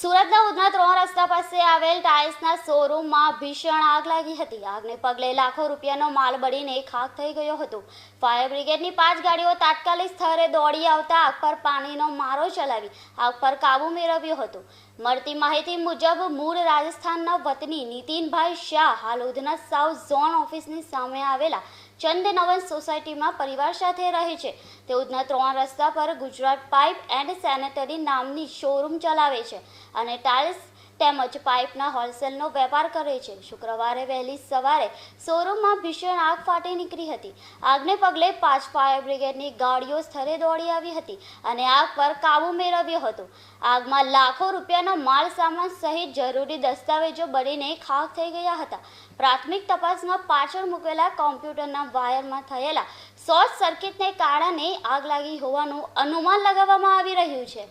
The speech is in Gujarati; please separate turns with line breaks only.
સુરતના ઉધના ત્રણ રસ્તા પાસે આવેલ ટાઇલ્સના શોરૂમમાં ભીષણ આગ લાગી હતી. આગને પગલે લાખો રૂપિયાનો માલ બળીને ખાક થઈ ગયો હતો. ફાયર બ્રિગેડની પાંચ ગાડીઓ તાત્કાલિક સ્થળે દોડી આવતા આગ પર પાણીનો મારો ચલાવી આગ પર કાબુ મેળવ્યો હતો. મળતી માહિતી મુજબ મૂળ રાજસ્થાનના વતની નીતિનભાઈ શાહ હાલ ઉધના સાઉથ ઝોન ઓફિસની સામે આવેલા ચંદનવન સોસાયટીમાં પરિવાર સાથે રહે છે. તે ઉધના ત્રણ રસ્તા પર ગુજરાત પાઇપ એન્ડ સેનેટરી નામની શોરૂમ ચલાવે છે. અને ટાઇલ્સ તેમજ પાઇપના હોલસેલનો વેપાર કરે છે. શુક્રવારે વહેલી સવારે શોરૂમમાં ભીષણ આગ ફાટી નીકળી હતી. આગને પગલે પાંચ ફાયર બ્રિગેડની ગાડીઓ સ્થળે દોડી આવી હતી અને આગ પર કાબુ મેળવ્યો હતો. આગમાં લાખો રૂપિયાનો માલ સામાન સહિત જરૂરી દસ્તાવેજો બળીને ખાખ થઈ ગયા હતા. પ્રાથમિક તપાસમાં પાછળ મૂકેલા કોમ્પ્યુટરના વાયરમાં થયેલા શોર્ટ સર્કિટને કારણે આગ લાગી હોવાનું અનુમાન લગાવવામાં આવી રહ્યું છે.